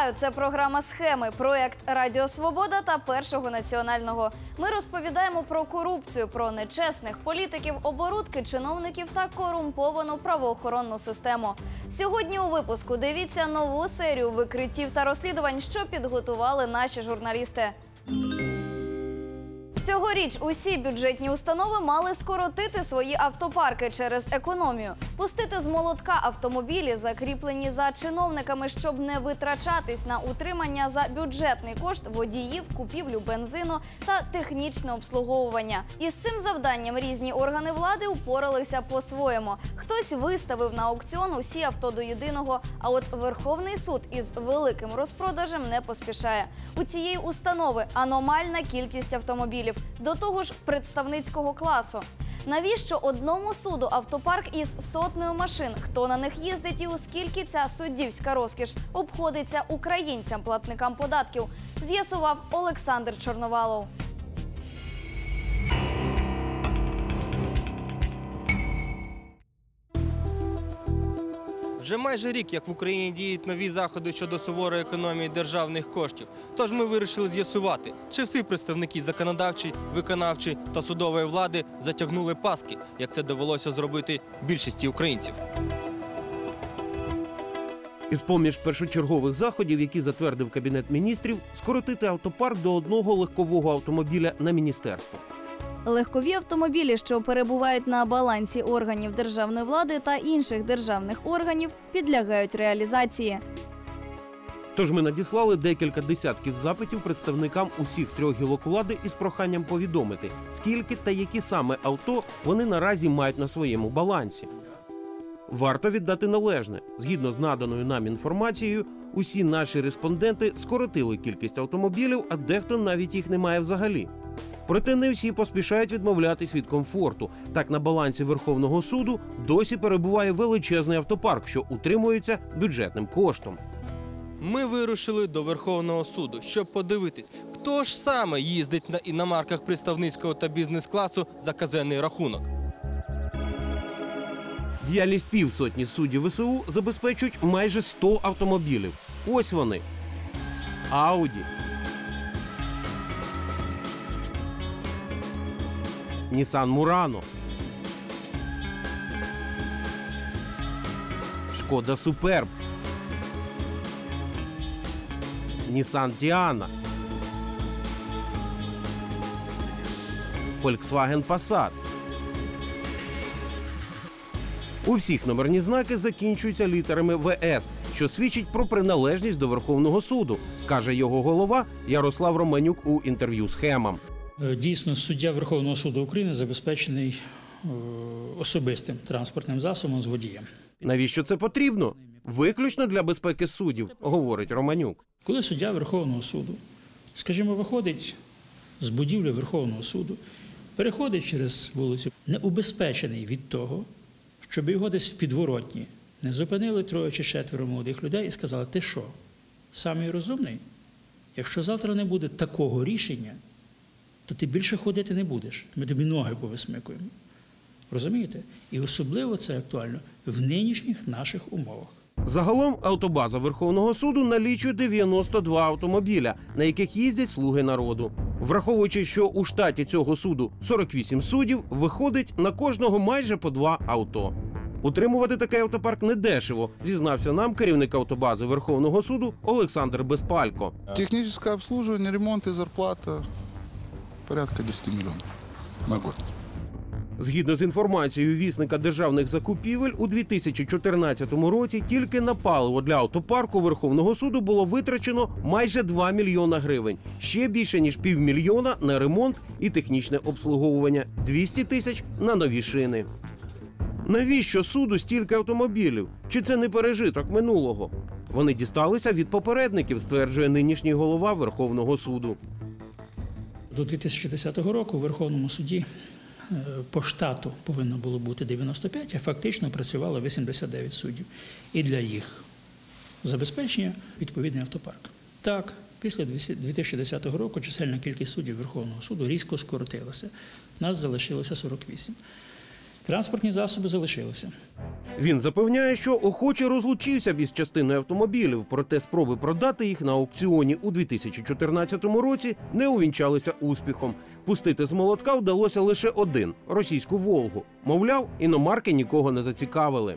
Вітаю! Це програма Схеми, проект Радіо Свобода та Першого національного. Ми розповідаємо про корупцію, про нечесних політиків, оборудки чиновників та корумповану правоохоронну систему. Сьогодні у випуску дивіться нову серію викриттів та розслідувань, що підготували наші журналісти. Цьогоріч усі бюджетні установи мали скоротити свої автопарки через економію, пустити з молотка автомобілі, закріплені за чиновниками, щоб не витрачатись на утримання за бюджетний кошт водіїв, купівлю бензину та технічне обслуговування. І з цим завданням різні органи влади упоралися по-своєму. Хтось виставив на аукціон усі авто до єдиного. А от Верховний суд із великим розпродажем не поспішає. У цієї установи аномальна кількість автомобілів, до того ж представницького класу. Навіщо одному суду автопарк із сотнею машин? Хто на них їздить і у скільки ця суддівська розкіш обходиться українцям, платникам податків? З'ясував Олександр Чорновалов. Вже майже рік, як в Україні діють нові заходи щодо суворої економії державних коштів. Тож ми вирішили з'ясувати, чи всі представники законодавчої, виконавчої та судової влади затягнули паски, як це довелося зробити більшості українців. Із поміж першочергових заходів, які затвердив кабінет міністрів, скоротити автопарк до одного легкового автомобіля на міністерство. Легкові автомобілі, що перебувають на балансі органів державної влади та інших державних органів, підлягають реалізації. Тож ми надіслали декілька десятків запитів представникам усіх трьох гілок влади із проханням повідомити, скільки та які саме авто вони наразі мають на своєму балансі. Варто віддати належне. Згідно з наданою нам інформацією, усі наші респонденти скоротили кількість автомобілів, а дехто навіть їх не має взагалі. Проте не всі поспішають відмовлятись від комфорту. Так на балансі Верховного суду досі перебуває величезний автопарк, що утримується бюджетним коштом. Ми вирушили до Верховного суду, щоб подивитись, хто ж саме їздить на іномарках представницького та бізнес-класу за казенний рахунок. Діяльність півсотні суддів ВСУ забезпечують майже 100 автомобілів. Ось вони. Ауді. Нісан Мурано. Шкода Суперб. Нісан Тіана. Volkswagen Passat. У всіх номерні знаки закінчуються літерами ВС, що свідчить про приналежність до Верховного суду, каже його голова Ярослав Романюк у інтерв'ю з Хемом. Е, Дійсно, суддя Верховного суду України забезпечений е, особистим транспортним засобом з водієм. Навіщо це потрібно? Виключно для безпеки суддів, говорить Романюк. Коли суддя Верховного суду, скажімо, виходить з будівлі Верховного суду, переходить через вулицю, не убезпечений від того, щоб його десь в підворотні не зупинили троє чи четверо молодих людей і сказали: ти що, самий розумний? Якщо завтра не буде такого рішення, то ти більше ходити не будеш. Ми тобі ноги повисмикуємо. Розумієте? І особливо це актуально в нинішніх наших умовах. Загалом автобаза Верховного суду налічує 92 автомобіля, на яких їздять слуги народу. Враховуючи, що у штаті цього суду 48 суддів, виходить на кожного майже по два авто. Утримувати такий автопарк недешево, зізнався нам керівник автобази Верховного суду Олександр Безпалько. Техническое обслуживание, ремонт и зарплата порядка 10 миллионов на год. Згідно з інформацією вісника державних закупівель, у 2014 році тільки на паливо для автопарку Верховного суду було витрачено майже 2 мільйона гривень. Ще більше ніж півмільйона на ремонт і технічне обслуговування, 200 тисяч на нові шини. Навіщо суду стільки автомобілів? Чи це не пережиток минулого? Вони дісталися від попередників, стверджує нинішній голова Верховного суду. До 2010 року в Верховному суді е, по штату повинно було бути 95, а фактично працювало 89 суддів. І для їх забезпечення відповідний автопарк. Так, після 2010 року чисельна кількість суддів Верховного суду різко скоротилася. Нас залишилося 48. Транспортні засоби залишилися. Він запевняє, що охоче розлучився б із частиною автомобілів, проте спроби продати їх на аукціоні у 2014 році не увінчалися успіхом. Пустити з молотка вдалося лише один російську Волгу. Мовляв, іномарки нікого не зацікавили.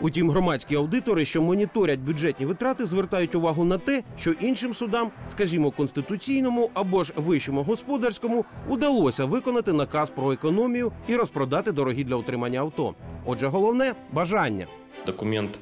Утім, громадські аудитори, що моніторять бюджетні витрати, звертають увагу на те, що іншим судам, скажімо, конституційному або ж вищому господарському, удалося виконати наказ про економію і розпродати дорогі для утримання авто. Отже, головне бажання. Документ,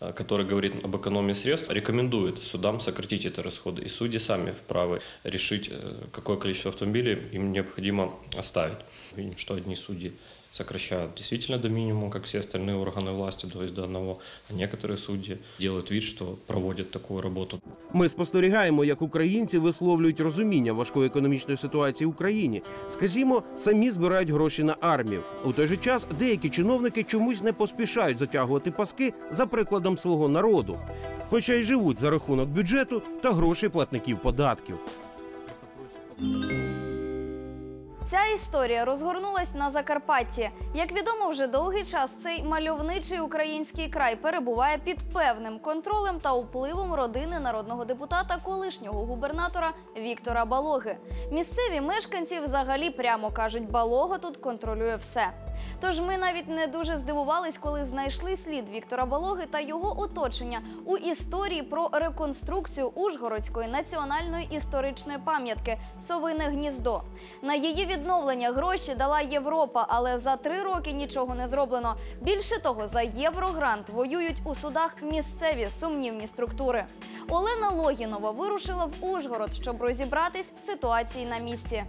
э, который говорит об экономии средств, рекомендует судам сократить эти расходы. И судьи сами вправы решить, э, какое количество автомобилей им необходимо оставить. Видим, что одни судьи сокращают действительно до минимума, как все остальные органы власти, то есть до одного, а некоторые судьи делают вид, что проводят такую работу. Ми спостерігаємо, як українці висловлюють розуміння важкої економічної ситуації в Україні. Скажімо, самі збирають гроші на армію. У той же час деякі чиновники чомусь не поспішають затягувати паски за прикладом свого народу, хоча й живуть за рахунок бюджету та грошей платників податків. Ця історія розгорнулась на Закарпатті. Як відомо, вже довгий час цей мальовничий український край перебуває під певним контролем та впливом родини народного депутата, колишнього губернатора Віктора Балоги. Місцеві мешканці взагалі прямо кажуть, Балога тут контролює все. Тож ми навіть не дуже здивувались, коли знайшли слід Віктора Балоги та його оточення у історії про реконструкцію Ужгородської національної історичної пам'ятки Совине гніздо. На її відновлення гроші дала Європа, але за три роки нічого не зроблено. Більше того, за єврогрант воюють у судах місцеві сумнівні структури. Олена Логінова вирушила в Ужгород, щоб розібратись в ситуації на місці.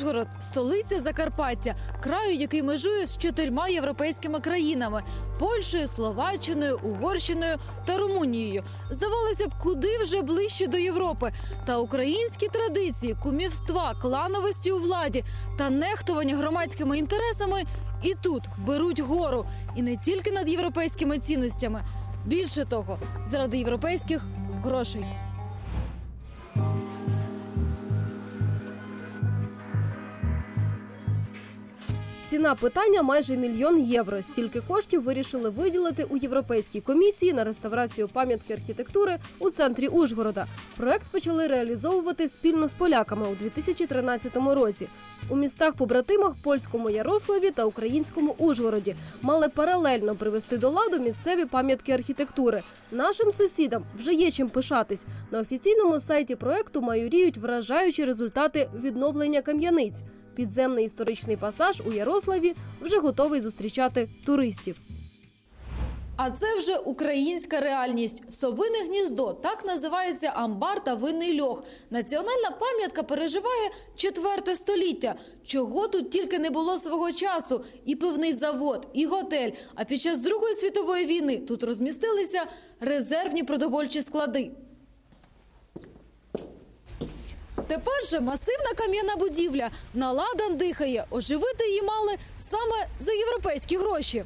Ужгород столиця Закарпаття, краю, який межує з чотирма європейськими країнами: Польщею, Словаччиною, Угорщиною та Румунією. Здавалося б, куди вже ближче до Європи. Та українські традиції, кумівства, клановості у владі та нехтування громадськими інтересами і тут беруть гору, і не тільки над європейськими цінностями. Більше того, заради європейських грошей. Ціна питання майже мільйон євро. Стільки коштів вирішили виділити у Європейській комісії на реставрацію пам'ятки архітектури у центрі Ужгорода. Проект почали реалізовувати спільно з поляками у 2013 році. У містах побратимах польському Ярославі та українському Ужгороді мали паралельно привести до ладу місцеві пам'ятки архітектури. Нашим сусідам вже є чим пишатись. На офіційному сайті проекту майоріють вражаючі результати відновлення кам'яниць. Підземний історичний пасаж у Ярославі вже готовий зустрічати туристів. А це вже українська реальність. Совине гніздо так називається амбар та винний льох. Національна пам'ятка переживає четверте століття. Чого тут тільки не було свого часу: і пивний завод, і готель. А під час Другої світової війни тут розмістилися резервні продовольчі склади. Тепер же масивна кам'яна будівля наладан дихає. Оживити її мали саме за європейські гроші.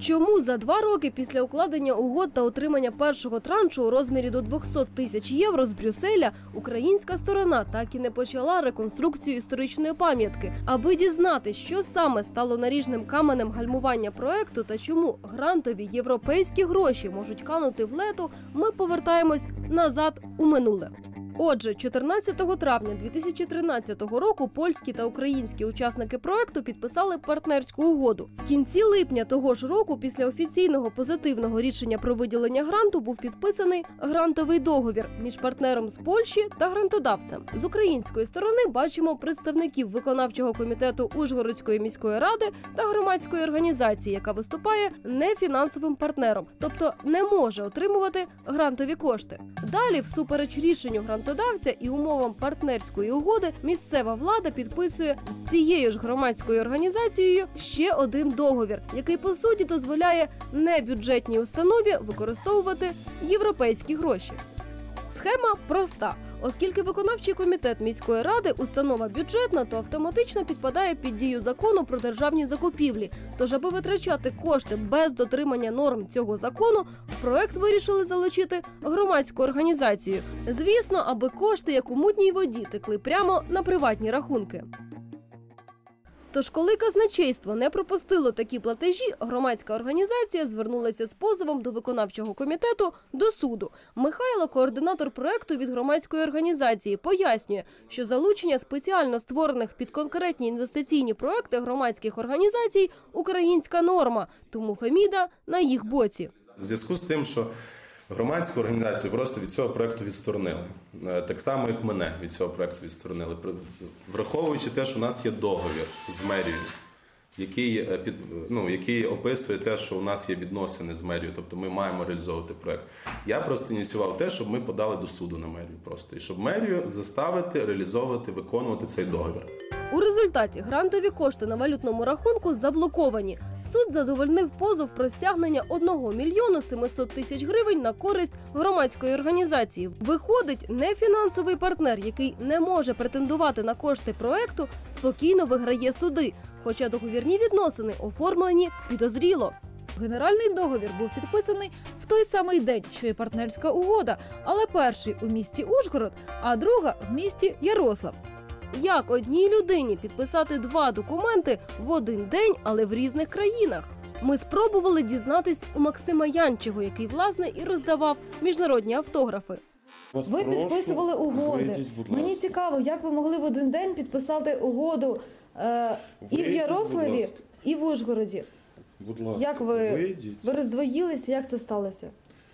Чому за два роки після укладення угод та отримання першого траншу у розмірі до 200 тисяч євро з Брюсселя українська сторона так і не почала реконструкцію історичної пам'ятки, аби дізнати, що саме стало наріжним каменем гальмування проекту та чому грантові європейські гроші можуть канути в лету, ми повертаємось назад у минуле. Отже, 14 травня 2013 року польські та українські учасники проекту підписали партнерську угоду. В кінці липня того ж року, після офіційного позитивного рішення про виділення гранту, був підписаний грантовий договір між партнером з Польщі та грантодавцем. З української сторони бачимо представників виконавчого комітету Ужгородської міської ради та громадської організації, яка виступає нефінансовим партнером, тобто не може отримувати грантові кошти. Далі, всупереч рішенню грантодавця і умовам партнерської угоди, місцева влада підписує з цією ж громадською організацією ще один договір, який по суті дозволяє небюджетній установі використовувати європейські гроші. Схема проста. Оскільки виконавчий комітет міської ради установа бюджетна, то автоматично підпадає під дію закону про державні закупівлі. Тож, аби витрачати кошти без дотримання норм цього закону, в проект вирішили залучити громадську організацію. Звісно, аби кошти, як у мутній воді, текли прямо на приватні рахунки. Тож, коли казначейство не пропустило такі платежі, громадська організація звернулася з позовом до виконавчого комітету до суду. Михайло, координатор проекту від громадської організації, пояснює, що залучення спеціально створених під конкретні інвестиційні проекти громадських організацій українська норма, тому Феміда на їх боці. В зв'язку з тим, що громадську організацію просто від цього проекту відсторонили. Е, Так само, як мене від цього проекту відсторонили. Враховуючи те, що у нас є договір з мерією, який, е, під, ну, який описує те, що у нас є відносини з мерією, тобто ми маємо реалізовувати проект. Я просто ініціював те, щоб ми подали до суду на мерію просто. І щоб мерію заставити реалізовувати, виконувати цей договір. У результаті грантові кошти на валютному рахунку заблоковані. Суд задовольнив позов про стягнення 1 мільйону 700 тисяч гривень на користь громадської організації. Виходить, нефінансовий партнер, який не може претендувати на кошти проекту, спокійно виграє суди, хоча договірні відносини оформлені підозріло. Генеральний договір був підписаний в той самий день, що і партнерська угода, але перший у місті Ужгород, а друга в місті Ярослав. Як одній людині підписати два документи в один день, але в різних країнах? Ми спробували дізнатись у Максима Янчего, який власне і роздавав міжнародні автографи. Ви підписували угоди. Мені цікаво, як ви могли в один день підписати угоду і в Ярославі, і в Ужгороді. Будь ласка, Як ви- вийдіть. Ви роздвоїлися, як це сталося?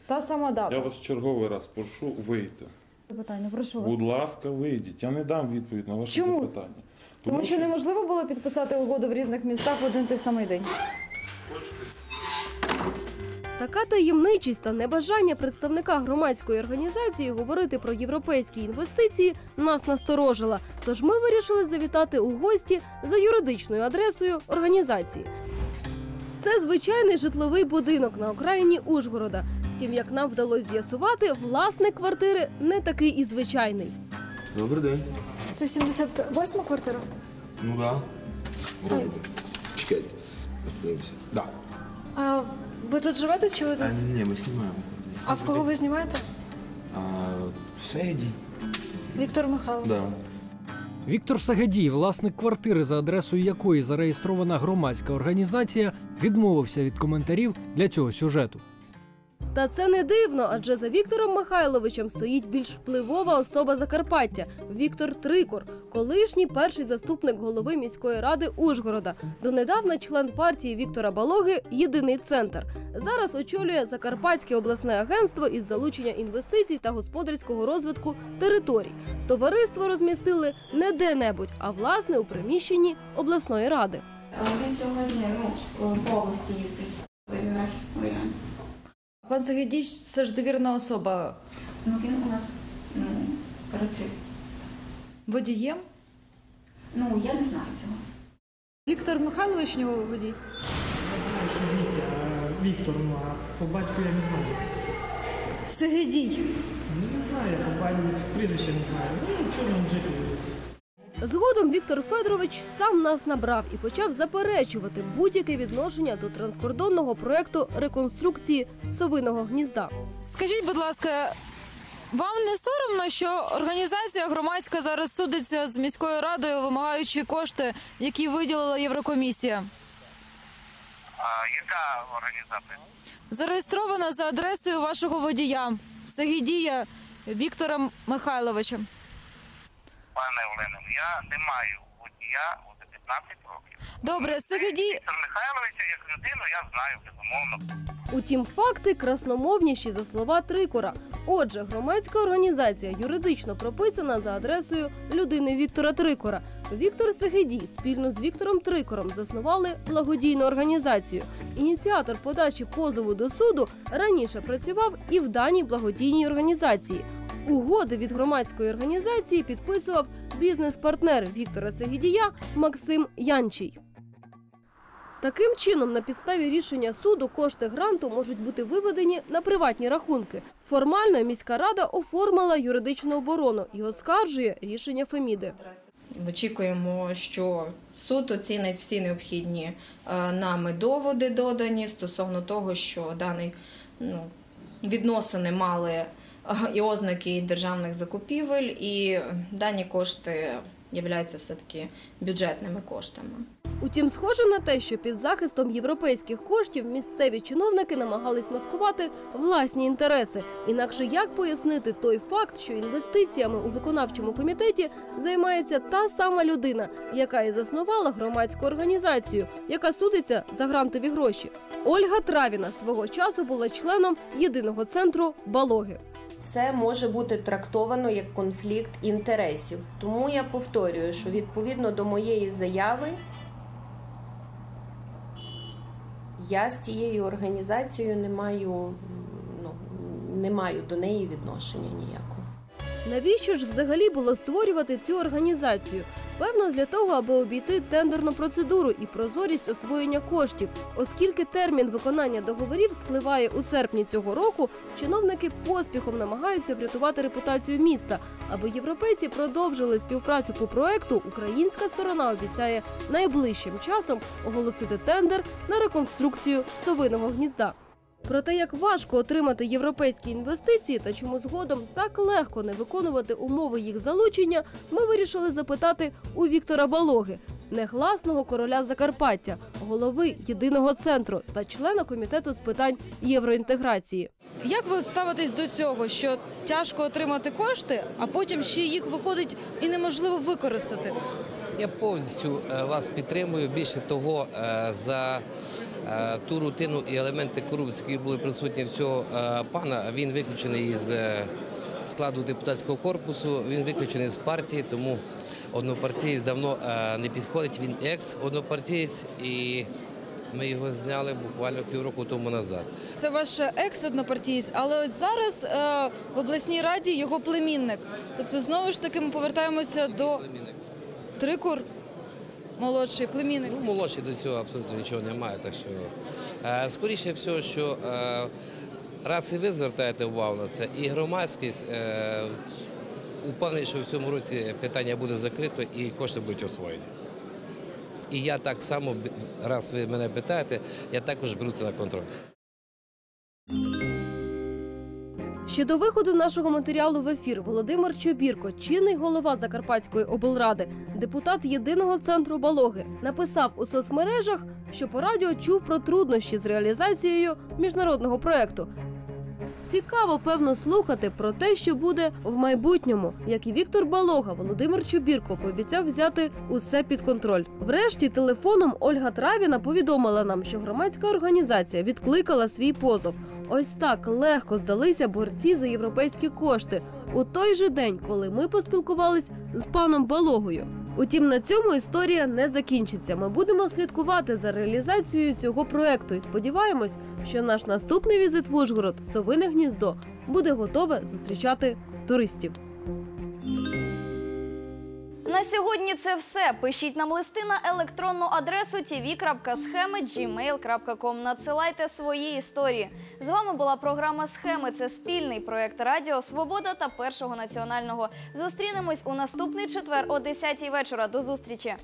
Та сама дата. Я вас черговий раз прошу вийти. Запитання, прошу вас. Будь ласка, вийдіть. Я не дам відповідь на ваше Чому? запитання. Тому що неможливо було підписати угоду в різних містах в один той самий день. Така таємничість та небажання представника громадської організації говорити про європейські інвестиції нас насторожила. Тож ми вирішили завітати у гості за юридичною адресою організації. Це звичайний житловий будинок на окраїні Ужгорода. Втім, як нам вдалося з'ясувати, власник квартири не такий і звичайний. Добрий день. Це 78 квартира? Ну да. Чекайте. Да. А ви тут живете чи ви тут? А, ні, ми знімаємо. А в кого ви знімаєте? А, Седі. Віктор Михайлович. Да. Віктор Сагадій, власник квартири, за адресою якої зареєстрована громадська організація, відмовився від коментарів для цього сюжету. Та це не дивно, адже за Віктором Михайловичем стоїть більш впливова особа Закарпаття Віктор Трикор, колишній перший заступник голови міської ради Ужгорода. Донедавна член партії Віктора Балоги Єдиний центр. Зараз очолює Закарпатське обласне агентство із залучення інвестицій та господарського розвитку територій. Товариство розмістили не де-небудь, а власне у приміщенні обласної ради. Він сьогодні ну, по області їздить в географічному районі. Пан Сагідіч це ж довірена особа. Ну він у нас ну, працює. Водієм? Ну я не знаю цього. Віктор Михайлович у нього водій. Я знаю, що Віктор, ну а по батьку я не знаю. Сагадій. Ну, не знаю, я по батьку прізвище не знаю. Ну, чорному жителю. Згодом Віктор Федорович сам нас набрав і почав заперечувати будь-яке відношення до транскордонного проекту реконструкції совиного гнізда. Скажіть, будь ласка, вам не соромно, що організація громадська зараз судиться з міською радою, вимагаючи кошти, які виділила Єврокомісія? А яка організація? Зареєстрована за адресою вашого водія Сагідія Віктора Михайловича. Пане Олене, я не маю водія вже 15 років. Добре, Сагідій. Віктор Михайловича як людину я знаю, безумовно. Утім, факти красномовніші за слова Трикора. Отже, громадська організація юридично прописана за адресою людини Віктора Трикора. Віктор Сегедій спільно з Віктором Трикором заснували благодійну організацію. Ініціатор подачі позову до суду раніше працював і в даній благодійній організації. Угоди від громадської організації підписував бізнес-партнер Віктора Сегедія Максим Янчий. Таким чином, на підставі рішення суду кошти гранту можуть бути виведені на приватні рахунки. Формально міська рада оформила юридичну оборону і оскаржує рішення Феміди. Очікуємо, що суд оцінить всі необхідні е, нами доводи додані стосовно того, що дані ну, відносини мали і ознаки державних закупівель, і дані кошти являються все-таки бюджетними коштами. Утім, схоже на те, що під захистом європейських коштів місцеві чиновники намагались маскувати власні інтереси. Інакше як пояснити той факт, що інвестиціями у виконавчому комітеті займається та сама людина, яка і заснувала громадську організацію, яка судиться за грантові гроші. Ольга Травіна свого часу була членом єдиного центру Балоги. Це може бути трактовано як конфлікт інтересів. Тому я повторюю, що відповідно до моєї заяви я з цією організацією не маю, ну, не маю до неї відношення ніякого. Навіщо ж взагалі було створювати цю організацію? Певно, для того, аби обійти тендерну процедуру і прозорість освоєння коштів. Оскільки термін виконання договорів спливає у серпні цього року, чиновники поспіхом намагаються врятувати репутацію міста. Аби європейці продовжили співпрацю по проекту, українська сторона обіцяє найближчим часом оголосити тендер на реконструкцію совиного гнізда. Про те, як важко отримати європейські інвестиції та чому згодом так легко не виконувати умови їх залучення, ми вирішили запитати у Віктора Балоги, негласного короля Закарпаття, голови єдиного центру та члена комітету з питань євроінтеграції. Як ви ставитесь до цього, що тяжко отримати кошти, а потім ще їх виходить і неможливо використати? Я повністю е, вас підтримую. Більше того, е, за ту рутину і елементи корупції, які були присутні в цього е, пана, він виключений із е, складу депутатського корпусу, він виключений з партії, тому однопартієць давно е, не підходить. Він екс-однопартієць і ми його зняли буквально півроку тому назад. Це ваш екс-однопартієць, але от зараз е, в обласній раді його племінник. Тобто, знову ж таки, ми повертаємося до Трикур, молодший племінник. Ну, молодший до цього абсолютно нічого немає. Так що е, скоріше всього, що е, раз і ви звертаєте увагу на це, і громадськість е, упевнений, що в цьому році питання буде закрито і кошти будуть освоєні. І я так само, раз ви мене питаєте, я також беру це на контроль. Ще до виходу нашого матеріалу в ефір Володимир Чобірко, чинний голова Закарпатської облради, депутат єдиного центру Балоги, написав у соцмережах, що по радіо чув про труднощі з реалізацією міжнародного проекту. Цікаво, певно, слухати про те, що буде в майбутньому. Як і Віктор Балога, Володимир Чубірко пообіцяв взяти усе під контроль. Врешті телефоном Ольга Травіна повідомила нам, що громадська організація відкликала свій позов. Ось так легко здалися борці за європейські кошти у той же день, коли ми поспілкувались з паном Балогою. Утім, на цьому історія не закінчиться. Ми будемо слідкувати за реалізацією цього проекту і сподіваємось, що наш наступний візит в Ужгород Совине гніздо буде готове зустрічати туристів. На сьогодні це все. Пишіть нам листи на електронну адресу tv.схеми.gmail.com. Надсилайте свої історії. З вами була програма Схеми. Це спільний проект Радіо Свобода та Першого національного. Зустрінемось у наступний четвер о 10 вечора. До зустрічі.